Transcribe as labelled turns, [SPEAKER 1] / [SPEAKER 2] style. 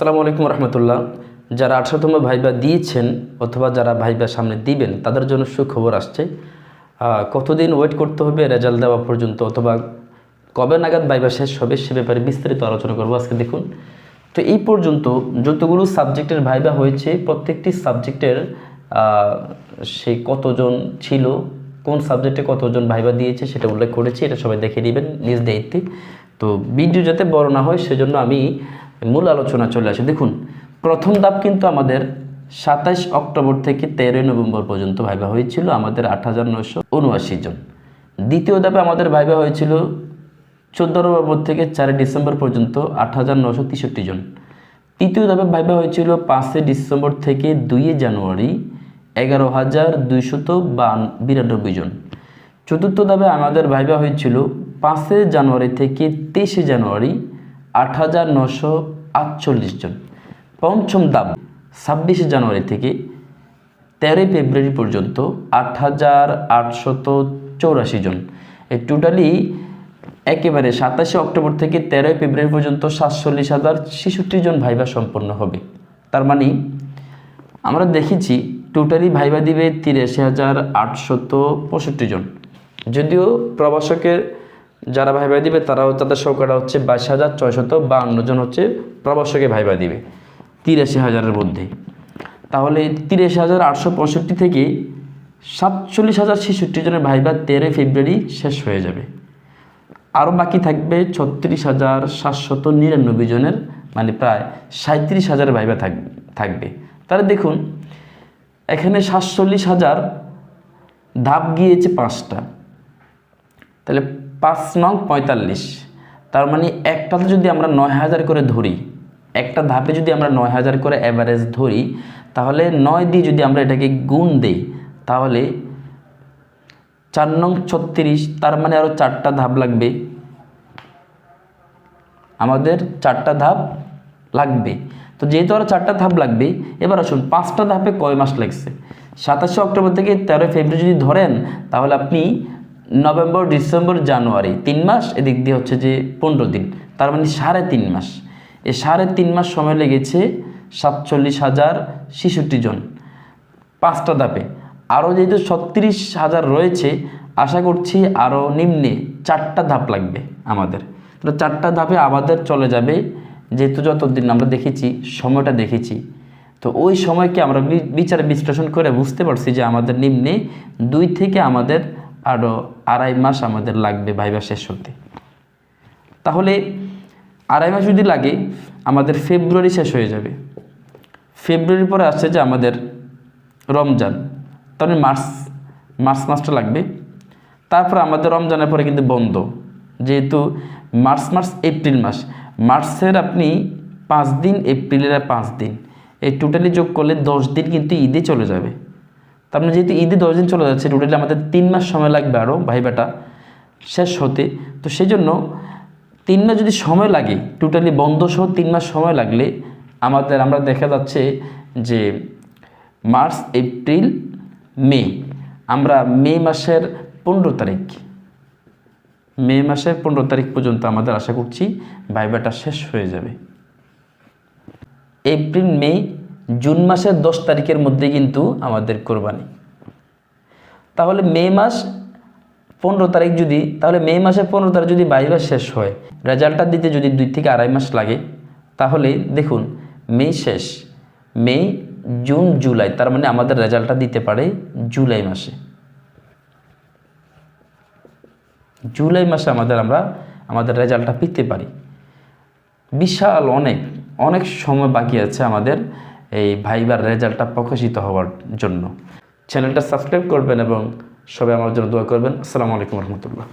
[SPEAKER 1] আসসালামু আলাইকুম রহমতুল্লাহ। যারা আঠারোতম ভাইবা দিয়েছেন অথবা যারা ভাইবা সামনে দিবেন, তাদের জন্য সুখবর আসছে। কতদিন ওয়েট করতে হবে রেজাল্ট দেওয়া পর্যন্ত অথবা কবে নাগাদ ভাইবা শেষ হবে সে ব্যাপারে বিস্তারিত আলোচনা করব আজকে দেখুন। তো এই পর্যন্ত যতগুলো সাবজেক্টের ভাইবা হয়েছে, প্রত্যেকটি সাবজেক্টের সেই কতজন ছিল, কোন সাবজেক্টে কতজন ভাইবা দিয়েছে সেটা উল্লেখ করেছি, এটা সবাই দেখে নেবেন নিজ দায়িত্বে। তো ভিডিও যাতে বড় না হয়, সেজন্য আমি মূল আলোচনা চলে আসে। দেখুন, প্রথম ধাপ কিন্তু আমাদের সাতাইশ অক্টোবর থেকে তেরোই নভেম্বর পর্যন্ত ভাইবা হয়েছিল আমাদের আট হাজার নশো উনআশি জন। দ্বিতীয় ধাপে আমাদের ভাইবা হয়েছিল চোদ্দ নভেম্বর থেকে চারই ডিসেম্বর পর্যন্ত আট হাজার নশো তেষট্টি জন। তৃতীয় ধাপে ভাইবা হয়েছিল পাঁচই ডিসেম্বর থেকে দুই জানুয়ারি এগারো হাজার দুইশত বান- বিরানব্বই জন। চতুর্থ ধাপে আমাদের ভাইবা হয়েছিল পাঁচই জানুয়ারি থেকে তেইশে জানুয়ারি আট হাজার নশো আটচল্লিশ জন। পঞ্চম দাম, ছাব্বিশে জানুয়ারি থেকে তেরোই ফেব্রুয়ারি পর্যন্ত আট হাজার আটশত চৌরাশি জন। এই টোটালি একেবারে সাতাশে অক্টোবর থেকে তেরোই ফেব্রুয়ারি পর্যন্ত সাতচল্লিশ হাজার ছেষট্টি জন ভাইবা সম্পন্ন হবে। তার মানে আমরা দেখেছি টোটালি ভাইবা দিবে তিরাশি হাজার আটশত পঁয়ষট্টি জন। যদিও প্রবাসকের যারা ভাইবা দিবে, তারাও তাদের সংখ্যাটা হচ্ছে বাইশ হাজার ছয়শত বাহান্ন জন হচ্ছে প্রবাসকে ভাইবা দিবে, তিরাশি হাজারের মধ্যে। তাহলে তিরাশি হাজার আটশো পঁয়ষট্টি থেকে সাতচল্লিশ হাজার ছেষট্টি জনের ভাইবা তেরোই ফেব্রুয়ারি শেষ হয়ে যাবে। আরও বাকি থাকবে ছত্রিশ হাজার সাতশত নিরানব্বই জনের মানে প্রায় সাঁত্রিশ হাজার ভাইবা থাক, থাকবে। তাহলে দেখুন, এখানে সাতচল্লিশ হাজার ধাপ গিয়েছে পাঁচটা। তাহলে পাঁচ নং পঁয়তাল্লিশ। তার মানে একটাতে যদি আমরা নয় হাজার করে ধরি, একটা ধাপে যদি আমরা নয় হাজার করে অ্যাভারেজ ধরি, তাহলে নয় দিয়ে যদি আমরা এটাকে গুণ দেই, তাহলে চার নং ছত্রিশ, তার মানে আরও চারটা ধাপ লাগবে। আমাদের চারটা ধাপ লাগবে। তো যেহেতু আরও চারটা ধাপ লাগবে, এবার আসুন পাঁচটা ধাপে কয় মাস লাগছে? সাতাশে অক্টোবর থেকে তেরোই ফেব্রুয়ারি যদি ধরেন, তাহলে আপনি নভেম্বর, ডিসেম্বর, জানুয়ারি, তিন মাস, এদিক দিয়ে হচ্ছে যে পনেরো দিন, তার মানে সাড়ে তিন মাস। এই সাড়ে তিন মাস সময় লেগেছে সাতচল্লিশ হাজার ছেষট্টি জন। পাঁচটা ধাপে। আরও যেহেতু ছত্রিশ হাজার রয়েছে, আশা করছি আরও নিম্নে চারটা ধাপ লাগবে আমাদের। তো চারটা ধাপে আমাদের চলে যাবে, যেহেতু যতদিন আমরা দেখেছি, সময়টা দেখেছি। তো ওই সময়কে আমরা বিচার বিশ্লেষণ করে বুঝতে পারছি যে আমাদের নিম্নে দুই থেকে আমাদের আরও আড়াই মাস আমাদের লাগবে ভাইবা শেষ হতে। তাহলে আড়াই মাস যদি লাগে, আমাদের ফেব্রুয়ারি শেষ হয়ে যাবে। ফেব্রুয়ারির পরে আসছে যে আমাদের রমজান। তাহলে মার্চ মার্চ মাসটা লাগবে। তারপর আমাদের রমজানের পরে কিন্তু বন্ধ। যেহেতু মার্চ মার্চ, এপ্রিল মাস। মার্চের আপনি পাঁচ দিন, এপ্রিলের পাঁচ দিন। এই টোটালি যোগ করলে দশ দিন কিন্তু ঈদে চলে যাবে। তার মানে যেহেতু ঈদে দশ দিন চলে যাচ্ছে টোটালি আমাদের তিন মাস সময় লাগবে আরও ভাইবাটা শেষ হতে। তো সেই জন্য তিন মাস যদি সময় লাগে টোটালি বন্ধ সহ তিন মাস সময় লাগলে আমাদের, আমরা দেখা যাচ্ছে যে মার্চ, এপ্রিল, মে, আমরা মে মাসের পনেরো তারিখ, মে মাসের পনেরো তারিখ পর্যন্ত আমাদের আশা করছি ভাইবাটা শেষ হয়ে যাবে। এপ্রিল, মে জুন মাসের দশ তারিখের মধ্যে কিন্তু আমাদের কোরবানি। তাহলে মে মাস পনেরো তারিখ যদি, তাহলে মে মাসের পনেরো তারিখ যদি বাইবা শেষ হয়, রেজাল্টটা দিতে যদি দুই থেকে আড়াই মাস লাগে, তাহলে দেখুন, মে শেষ, মে জুন জুলাই, তার মানে আমাদের রেজাল্টটা দিতে পারে জুলাই মাসে। জুলাই মাসে আমাদের আমরা, আমাদের রেজাল্টটা পেতে পারি। বিশাল অনেক অনেক সময় বাকি আছে আমাদের এই ভাইবার রেজাল্টটা প্রকাশিত হওয়ার জন্য। চ্যানেলটা সাবস্ক্রাইব করবেন এবং সবাই আমার জন্য দোয়া করবেন। আসসালামু আলাইকুম রহমতুল্লাহ।